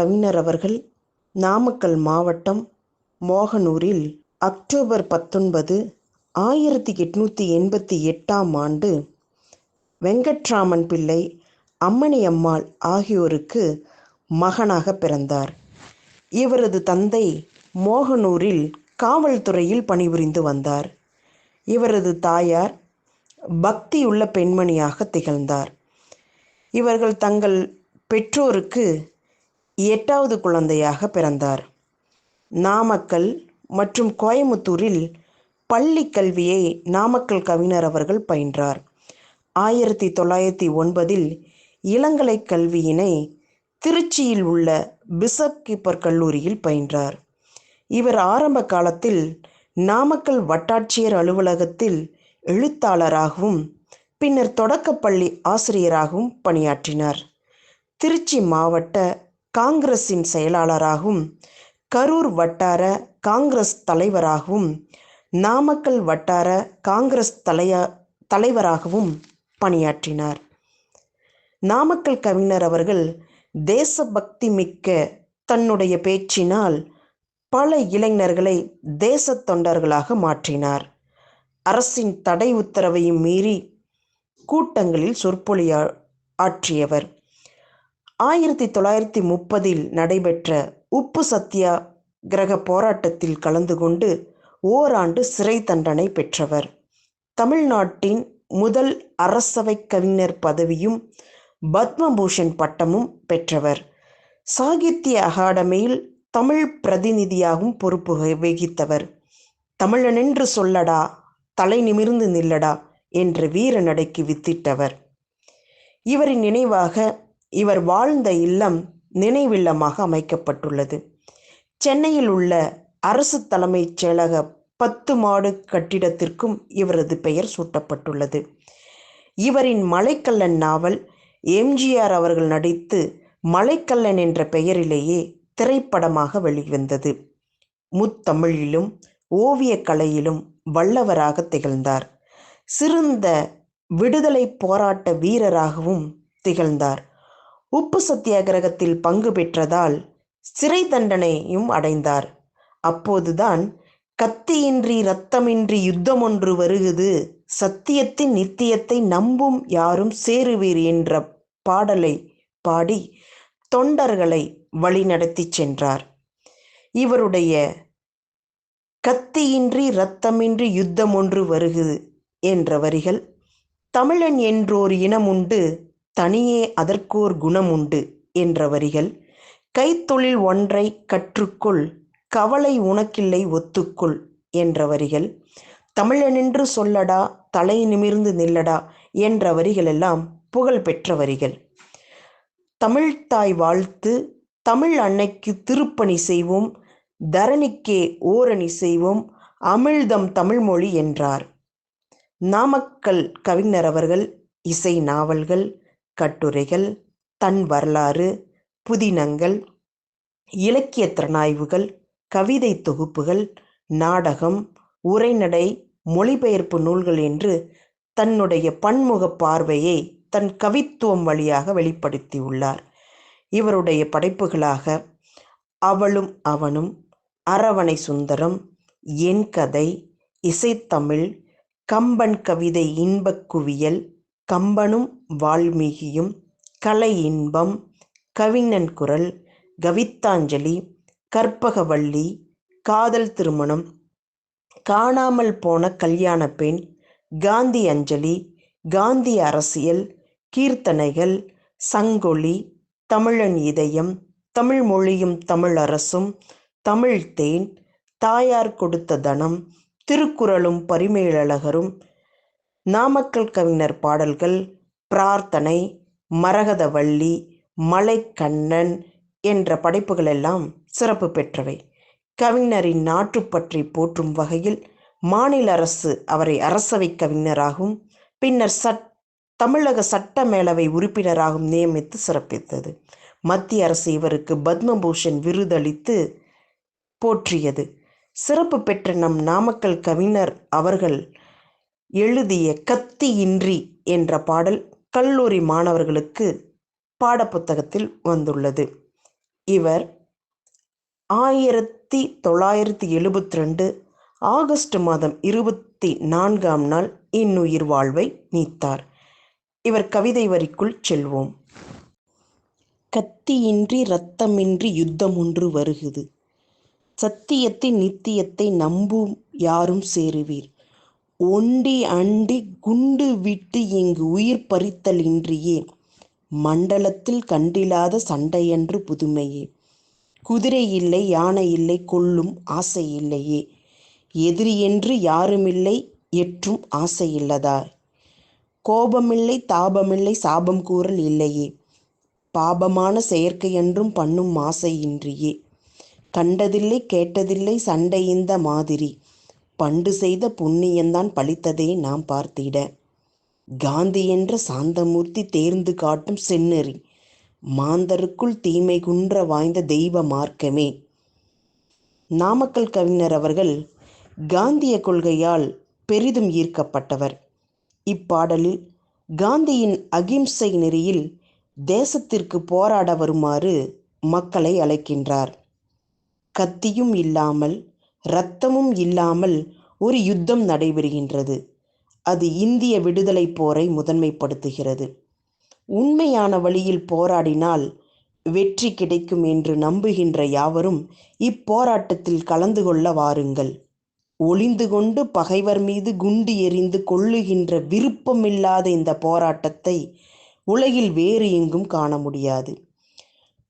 கவிஞர் அவர்கள் நாமக்கல் மாவட்டம் மோகனூரில் அக்டோபர் பத்தொன்பது ஆயிரத்தி எட்நூற்றி எண்பத்தி எட்டாம் ஆண்டு வெங்கட்ராமன் பிள்ளை அம்மணியம்மாள் ஆகியோருக்கு மகனாக பிறந்தார். இவரது தந்தை மோகனூரில் காவல்துறையில் பணிபுரிந்து வந்தார். இவரது தாயார் பக்தியுள்ள பெண்மணியாக திகழ்ந்தார். இவர்கள் தங்கள் பெற்றோருக்கு எட்டாவது குழந்தையாக பிறந்தார். நாமக்கல் மற்றும் கோயமுத்தூரில் பள்ளி கல்வியை நாமக்கல் கவிஞர் அவர்கள் பயின்றார். ஆயிரத்தி தொள்ளாயிரத்தி ஒன்பதில் இளங்கலை கல்வியினை திருச்சியில் உள்ள பிசப் கீப்பர் கல்லூரியில் பயின்றார். இவர் ஆரம்ப காலத்தில் நாமக்கல் வட்டாட்சியர் அலுவலகத்தில் எழுத்தாளராகவும் பின்னர் தொடக்கப்பள்ளி ஆசிரியராகவும் பணியாற்றினார். திருச்சி மாவட்ட காங்கிரஸின் செயலாளராகவும் கரூர் வட்டார காங்கிரஸ் தலைவராகவும் நாமக்கல் வட்டார காங்கிரஸ் தலைய தலைவராகவும் பணியாற்றினார். நாமக்கல் கவிஞர் அவர்கள் தேசபக்தி மிக்க தன்னுடைய பேச்சினால் பல இளைஞர்களை தேச தொண்டர்களாக மாற்றினார். அரசின் தடை உத்தரவையும் மீறி கூட்டங்களில் சொற்பொழியா ஆற்றியவர். ஆயிரத்தி தொள்ளாயிரத்தி முப்பதில் நடைபெற்ற உப்பு சத்தியாகிரக போராட்டத்தில் கலந்து கொண்டு ஓராண்டு சிறை தண்டனை பெற்றவர். தமிழ்நாட்டின் முதல் அரசவை கவிஞர் பதவியும் பத்மபூஷன் பட்டமும் பெற்றவர். சாகித்ய அகாடமியில் தமிழ் பிரதிநிதியாகவும் பொறுப்பு வகித்தவர். தமிழனென்று சொல்லடா தலை நிமிர்ந்து நில்லடா என்று வீர நடைக்கு வித்திட்டவர். இவரின் நினைவாக இவர் வாழ்ந்த இல்லம் நினைவில்லமாக அமைக்கப்பட்டுள்ளது. சென்னையில் உள்ள அரசு தலைமைச் செயலக பத்து மாடு கட்டிடத்திற்கும் இவரது பெயர் சூட்டப்பட்டுள்ளது. இவரின் மலைக்கல்லன் நாவல் எம்ஜிஆர் அவர்கள் நடித்து மலைக்கல்லன் என்ற பெயரிலேயே திரைப்படமாக வெளிவந்தது. முத்தமிழிலும் ஓவியக் கலையிலும் வல்லவராக திகழ்ந்தார். சிறந்த விடுதலை போராட்ட வீரராகவும் திகழ்ந்தார். உப்பு சத்தியாகிரகத்தில் பங்கு பெற்றதால் சிறை தண்டனையும் அடைந்தார். அப்போதுதான் கத்தியின்றி இரத்தமின்றி யுத்தம் ஒன்று வருகுது. சத்தியத்தின் நித்தியத்தை நம்பும் யாரும் சேருவீர் என்ற பாடலை பாடி தொண்டர்களை வழிநடத்தி சென்றார். இவருடைய கத்தியின்றி இரத்தமின்றி யுத்தம் ஒன்று வருகுது என்ற வரிகள் தமிழன் என்றோர் இனம் உண்டு தனியே அதற்கோர் குணம் உண்டு என்ற வரிகள் கைத்தொழில் ஒன்றை கற்றுக்கொள் கவலை உனக்கில்லை ஒத்துக்கொள் என்ற வரிகள் தமிழனென்று சொல்லடா தலை நிமிர்ந்து நில்லடா என்ற வரிகளெல்லாம் புகழ் பெற்ற வரிகள் தமிழ்த்தாய் வாழ்த்து தமிழ் அன்னைக்கு திருப்பணி செய்வோம் தரணிக்கே ஓரணி செய்வோம் அமிழ்தம் தமிழ்மொழி என்றார். நாமக்கல் கவிஞர் அவர்கள் இசை நாவல்கள் கட்டுரைகள் தன் வரலாறு புதினங்கள் இலக்கிய திறனாய்வுகள் கவிதை தொகுப்புகள் நாடகம் உரைநடை மொழிபெயர்ப்பு நூல்கள் என்று தன்னுடைய பன்முக பார்வையை தன் கவித்துவம் வழியாக வெளிப்படுத்தியுள்ளார். இவருடைய படைப்புகளாக அவளும் அவனும் அரவணை சுந்தரம் என் கதை இசைத்தமிழ் கம்பன் கவிதை இன்பக் குவியல் கம்பனும் வால்மீகியும் கலை இன்பம் கவிஞன் குரல் கவித்தாஞ்சலி கற்பகவள்ளி காதல் திருமணம் காணாமல் போன கல்யாண பெண் காந்தி அஞ்சலி காந்தி அரசியல் கீர்த்தனைகள் சங்கொலி தமிழன் இதயம் தமிழ் மொழியும் தமிழரசும் தமிழ் தேன் தாயார் கொடுத்த தனம் திருக்குறளும் பரிமேலழகரும் நாமக்கல் கவிஞர் பாடல்கள் பிரார்த்தனை மரகதவள்ளி மலைக்கண்ணன் என்ற படைப்புகளெல்லாம் சிறப்பு பெற்றவை. கவிஞரின் நாட்டுப்பற்றி போற்றும் வகையில் மாநில அரசு அவரை அரசவை கவிஞராகவும் பின்னர் சட் தமிழக சட்ட மேலவை உறுப்பினராகவும் நியமித்து சிறப்பித்தது. மத்திய அரசு இவருக்கு பத்மபூஷன் விருதளித்து போற்றியது. சிறப்பு பெற்ற நம் நாமக்கல் கவிஞர் அவர்கள் எழுதிய கத்தி இன்றி என்ற பாடல் கல்லூரி மாணவர்களுக்கு பாடப்புத்தகத்தில் வந்துள்ளது. இவர் ஆயிரத்தி தொள்ளாயிரத்தி எழுபத்தி ரெண்டு ஆகஸ்ட் மாதம் இருபத்தி நான்காம் நாள் இன்னுயிர் வாழ்வை நீத்தார். இவர் கவிதை வரிக்குள் செல்வோம். கத்தியின்றி இரத்தமின்றி யுத்தம் ஒன்று வருகுது. சத்தியத்தை நித்தியத்தை நம்பும் யாரும் சேருவீர். ஒண்டி அண்டி குண்டு விட்டு இங்கு உயிர் பறித்தல் இன்றியே மண்டலத்தில் கண்டிலாத சண்டையன்று புதுமையே. குதிரை இல்லை யானை இல்லை கொல்லும் ஆசை இல்லையே. எதிரி என்று யாருமில்லை எற்றும் ஆசை இல்லதா? கோபமில்லை தாபமில்லை சாபம் கூறல் இல்லையே. பாபமான செயற்கையன்றும் பண்ணும் ஆசை இன்றியே. கண்டதில்லை கேட்டதில்லை சண்டை இந்த மாதிரி. பண்டு செய்த புண்ணியந்தான் பழித்ததை நாம் பார்த்திட. காந்தி என்ற சாந்தமூர்த்தி தேர்ந்து காட்டும் செந்நெறி மாந்தருக்குள் தீமை குன்ற வாய்ந்த தெய்வ மார்க்கமே. நாமக்கல் கவிஞர் அவர்கள் காந்திய கொள்கையால் பெரிதும் ஈர்க்கப்பட்டவர். இப்பாடலில் காந்தியின் அகிம்சை நெறியில் தேசத்திற்கு போராட வருமாறு மக்களை அழைக்கின்றார். கத்தியும் இல்லாமல் இரத்தமும் இல்லாமல் ஒரு யுத்தம் நடைபெறுகின்றது. அது இந்திய விடுதலை போரை முதன்மைப்படுத்துகிறது. உண்மையான வழியில் போராடினால் வெற்றி கிடைக்கும் என்று நம்புகின்ற யாவரும் இப்போராட்டத்தில் கலந்து கொள்ள வாருங்கள். ஒளிந்து கொண்டு பகைவர் மீது குண்டு எறிந்து கொள்ளுகின்ற விருப்பமில்லாத இந்த போராட்டத்தை உலகில் வேறு எங்கும் காண முடியாது.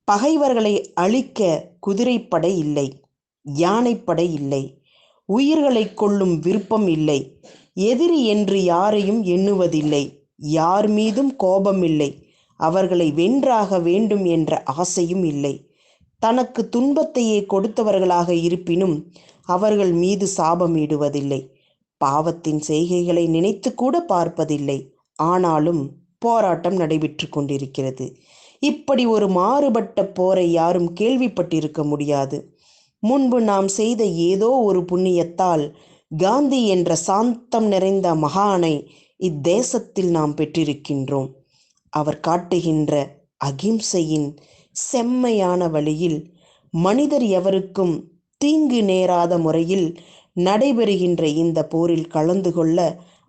பகைவர்களை அழிக்க குதிரைப்படை இல்லை. யானைப்படை இல்லை. உயிர்களை கொள்ளும் விருப்பம் இல்லை. எதிரி என்று யாரையும் எண்ணுவதில்லை. யார் மீதும் கோபமில்லை அவர்களை வென்றாக வேண்டும் என்ற ஆசையும் இல்லை. தனக்கு துன்பத்தையே கொடுத்தவர்களாக இருப்பினும் அவர்கள் மீது சாபமிடுவதில்லை பாவத்தின் செய்கைகளை நினைத்து கூட பார்ப்பதில்லை. ஆனாலும் போராட்டம் நடைபெற்று கொண்டிருக்கிறது. இப்படி ஒரு மாறுபட்ட போரை யாரும் கேள்விப்பட்டிருக்க முடியாது. முன்பு நாம் செய்த ஏதோ ஒரு புண்ணியத்தால் காந்தி என்ற சாந்தம் நிறைந்த மகானை இத்தேசத்தில் நாம் பெற்றிருக்கின்றோம். அவர் காட்டுகின்ற அகிம்சையின் செம்மையான வழியில் மனிதர் எவருக்கும் தீங்கு நேராத முறையில் நடைபெறுகின்ற இந்த போரில் கலந்து கொள்ள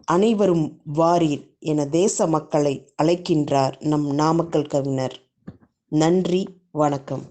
அனைவரும் வாரீர் என தேச மக்களை அழைக்கின்றார் நம் நாமக்கல் கவிஞர். நன்றி வணக்கம்.